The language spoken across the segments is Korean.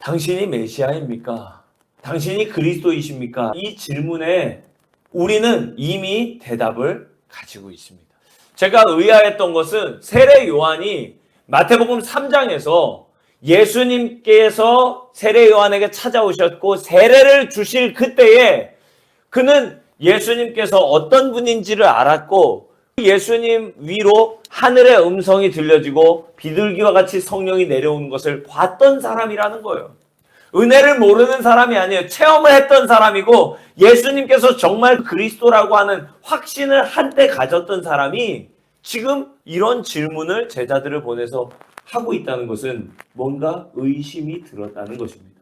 당신이 메시아입니까? 당신이 그리스도이십니까? 이 질문에 우리는 이미 대답을 가지고 있습니다. 제가 의아했던 것은 세례 요한이 마태복음 3장에서 예수님께서 세례 요한에게 찾아오셨고 세례를 주실 그때에 그는 예수님께서 어떤 분인지를 알았고 예수님 위로 하늘의 음성이 들려지고 비둘기와 같이 성령이 내려오는 것을 봤던 사람이라는 거예요. 은혜를 모르는 사람이 아니에요. 체험을 했던 사람이고 예수님께서 정말 그리스도라고 하는 확신을 한때 가졌던 사람이 지금 이런 질문을 제자들을 보내서 하고 있다는 것은 뭔가 의심이 들었다는 것입니다.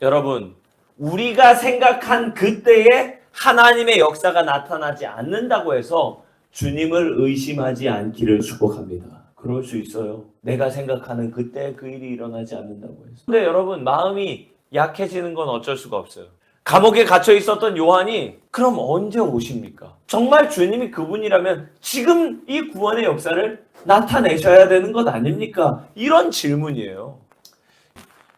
여러분, 우리가 생각한 그때에 하나님의 역사가 나타나지 않는다고 해서 주님을 의심하지 않기를 축복합니다. 그럴 수 있어요. 내가 생각하는 그때 그 일이 일어나지 않는다고 해서. 근데 여러분, 마음이 약해지는 건 어쩔 수가 없어요. 감옥에 갇혀 있었던 요한이 그럼 언제 오십니까? 정말 주님이 그분이라면 지금 이 구원의 역사를 나타내셔야 되는 것 아닙니까? 이런 질문이에요.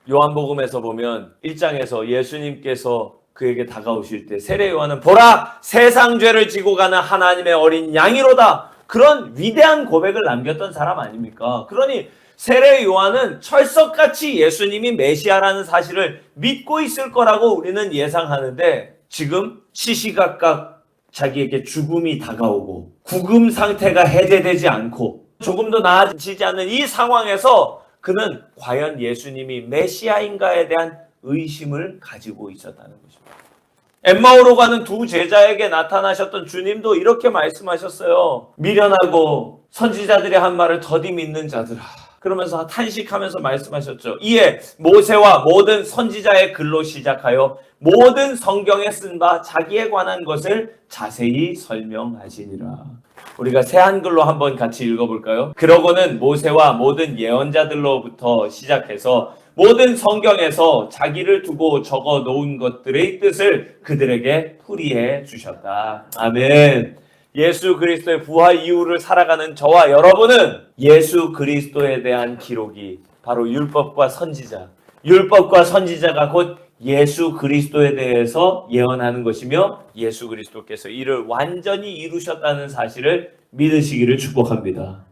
요한복음에서 보면 1장에서 예수님께서 그에게 다가오실 때 세례 요한은 보라 세상 죄를 지고 가는 하나님의 어린 양이로다 그런 위대한 고백을 남겼던 사람 아닙니까? 그러니 세례 요한은 철석같이 예수님이 메시아라는 사실을 믿고 있을 거라고 우리는 예상하는데 지금 시시각각 자기에게 죽음이 다가오고 구금 상태가 해제되지 않고 조금도 나아지지 않는 이 상황에서 그는 과연 예수님이 메시아인가에 대한 의심을 가지고 있었다는 것입니다. 엠마오로 가는 두 제자에게 나타나셨던 주님도 이렇게 말씀하셨어요. 미련하고 선지자들의 한 말을 더디 믿는 자들아. 그러면서 탄식하면서 말씀하셨죠. 이에 모세와 모든 선지자의 글로 시작하여 모든 성경에 쓴 바 자기에 관한 것을 자세히 설명하시니라. 우리가 새 한글로 한번 같이 읽어볼까요? 그러고는 모세와 모든 예언자들로부터 시작해서 모든 성경에서 자기를 두고 적어 놓은 것들의 뜻을 그들에게 풀이해 주셨다. 아멘. 예수 그리스도의 부활 이후를 살아가는 저와 여러분은 예수 그리스도에 대한 기록이 바로 율법과 선지자, 율법과 선지자가 곧 예수 그리스도에 대해서 예언하는 것이며 예수 그리스도께서 이를 완전히 이루셨다는 사실을 믿으시기를 축복합니다.